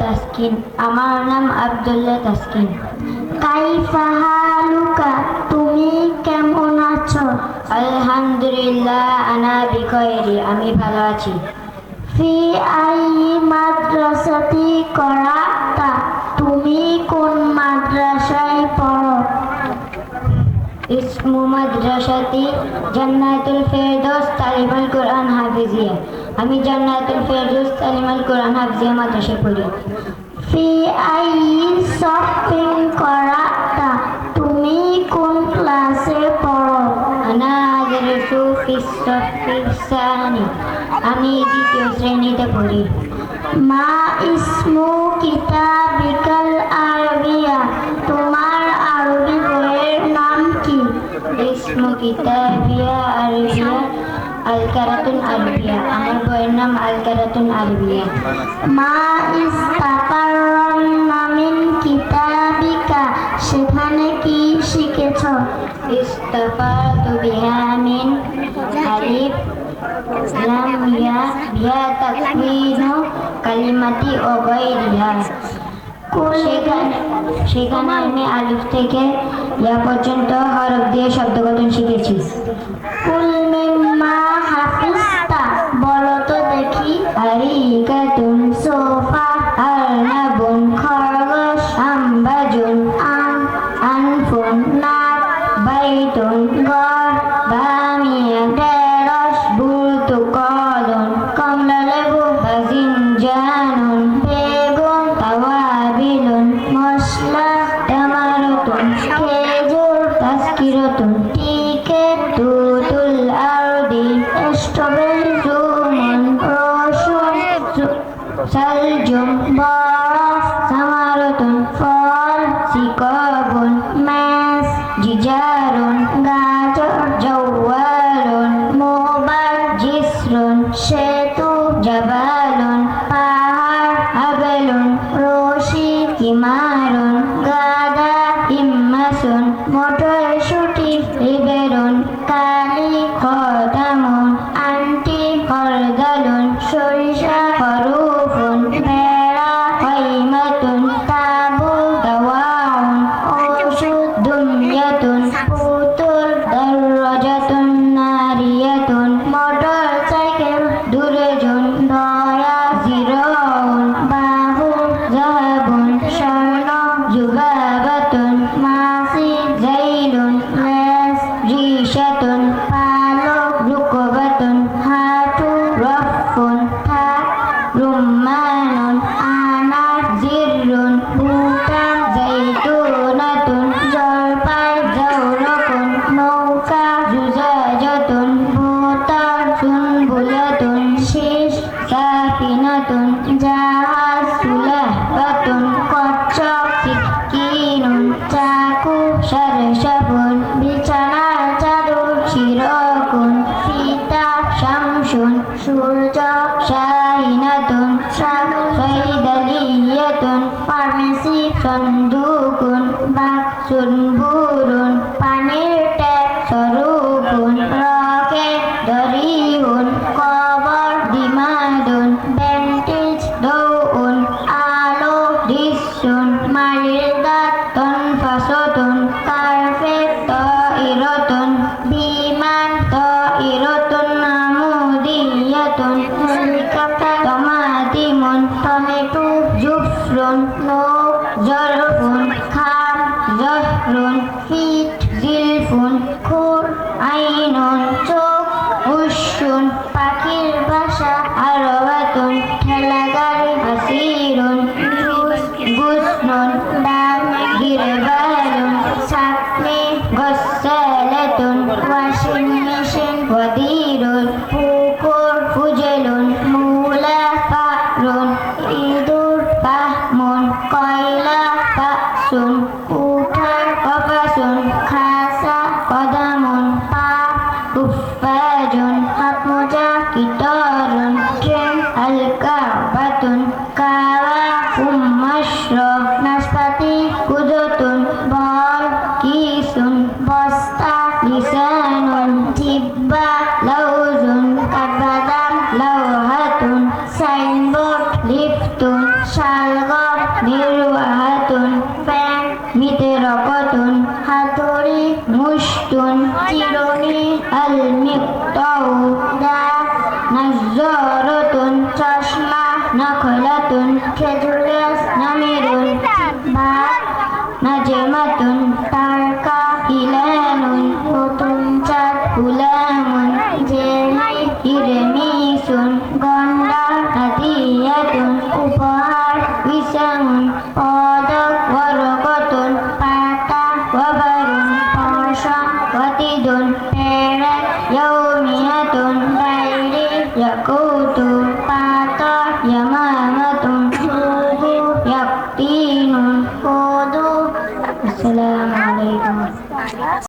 তাসকিন। আমার নাম আব্দুল্লাহ তাসকিন। কাইফা হালুকা, তুমি কেমন আছো? আলহামদুলিল্লাহ, আনা বিখয়রি, আমি ভালো আছি। ফি আই মাদ্রাসাতি করাতা, তুমি কোন মাদ্রাসায় পড়ো? ইসমু মাদ্রাসাতি জান্নাতুল ফেরদৌস, তালিমাল কোরআন হাফিজিয়া। আমি জান্নাতুল ফেরদৌস তালিমাল কোরআন হাফিজিয়া মাদ্রাসায় পড়ি। ফি আই শপিং করাতা, তুমি কোন ক্লাসে পড়ো? আনা আদরসু ফি সফি সানি, আমি দ্বিতীয় শ্রেণীতে পড়ি। মা ইসমু কিতাবিকাল আরবিয়া, তোমার আরবি বইয়ের নাম কি? ইসমু আরবিয়া আলকারাতুন আরবিয়া আমার বইয়ের নাম আলকারাতুন আরবিয়া মা ইস্তাকাররান্না মিন কিতাবিকা সেখানে কি শিখেছ? ইস্তাফাতু বিহা মিন আলিফ লাম ইয়া বিহা তাকওয়িনু কালিমাতি ও গায়রিহা। সেখানে সেখানে আমি আলিফ থেকে ইয়া পর্যন্ত হরফ দিয়ে শব্দ গঠন শিখেছি। কুল মিম্মা Madrid. ম্যাস জিজারুন, গাজর জওয়ালুন মোবাইল জিসরুন, সেতু, জাবালুন, পাহাড় আবেলুন রশি, কিমারুন, গাদা, ইম্মাসুন মটরশুটি ইবেরুন কালি খতামুন আন্টি খরদালুন সরিষা জুবাবাতুন শিরকুন ফিতা শামসুন সূর্য শাহিনাতুন সাইদালিয়াতুন ফার্মেসি সন্দুকুন বাক্সুন বুরুন পানির ট্যাপ স্বরূপুন রকেট দরিউন কবর দিমাদুন ব্যান্ডেজ দৌন আলো দৃশ্যুন মারির তমাতিমুন টমেটো জুফরুন লোক জরফুন খাম জহরুন ফিট জিলফুন খুর আইনুন চোখ উশুন পাখির বাসা আরবাতুন ঠেলা হাসিরুন গুসনুন ডাল গিরবালুন সাকনে গসালাতুন ওয়াশিং মেশিন কয়লা মিষ্টুন চিরুনি আল মিকতাউ দা নাজ্জারাতুন চশমা নখলাতুন খেজুর গাছ নামিরুন বা নাজমাতুন তারকা হিলালুন নতুন চাঁদ গুলামুন জেলি ইরমিসুন গন্ডা Jacob.